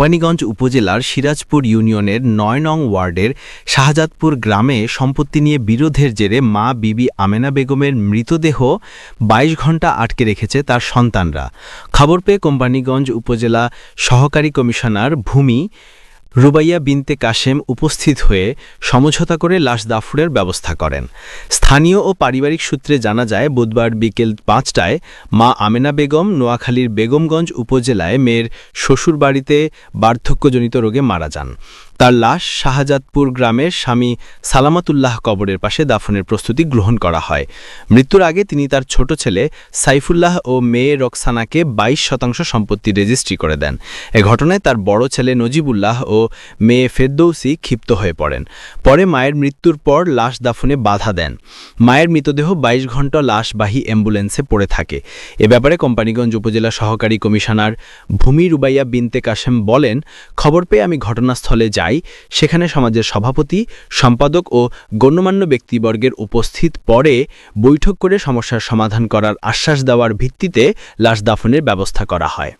কোম্পানীগঞ্জ উপজেলার সিরাজপুর ইউনিয়নের নয় নং ওয়ার্ডের শাহজাদপুর গ্রামে সম্পত্তি নিয়ে বিরোধের জেরে মা বিবি আমেনা বেগমের মৃতদেহ ২২ ঘণ্টা আটকে রেখেছে তার সন্তানরা। খবর পেয়ে কোম্পানিগঞ্জ উপজেলা সহকারী কমিশনার ভূমি রুবাইয়া বিনতে কাশেম উপস্থিত হয়ে সমঝোতা করে লাশ দাফুরের ব্যবস্থা করেন। স্থানীয় ও পারিবারিক সূত্রে জানা যায়, বুধবার বিকেল পাঁচটায় মা আমেনা বেগম নোয়াখালীর বেগমগঞ্জ উপজেলায় মেয়ের শ্বশুরবাড়িতে বার্ধক্যজনিত রোগে মারা যান। তার লাশ শাহজাদপুর গ্রামের স্বামী সালামাতুল্লাহ কবরের পাশে দাফনের প্রস্তুতি গ্রহণ করা হয়। মৃত্যুর আগে তিনি তার ছোট ছেলে সাইফুল্লাহ ও মেয়ে রক্সানাকে ২২ শতাংশ সম্পত্তি রেজিস্ট্রি করে দেন। এ ঘটনায় তার বড় ছেলে নজিবুল্লাহ ও মেয়ে ফেরদৌসি ক্ষিপ্ত হয়ে পড়েন। পরে মায়ের মৃত্যুর পর লাশ দাফনে বাধা দেন। মায়ের মৃতদেহ ২২ ঘণ্টা লাশবাহী অ্যাম্বুলেন্সে পড়ে থাকে। এ ব্যাপারে কোম্পানিগঞ্জ উপজেলা সহকারী কমিশনার ভূমি রুবাইয়া বিনতে কাশেম বলেন, খবর পেয়ে আমি ঘটনাস্থলে যাই। সেখানে সমাজের সভাপতি, সম্পাদক ও গণ্যমান্য ব্যক্তিবর্গের উপস্থিত পরে বৈঠক করে সমস্যার সমাধান করার আশ্বাস দেওয়ার ভিত্তিতে লাশ দাফনের ব্যবস্থা করা হয়।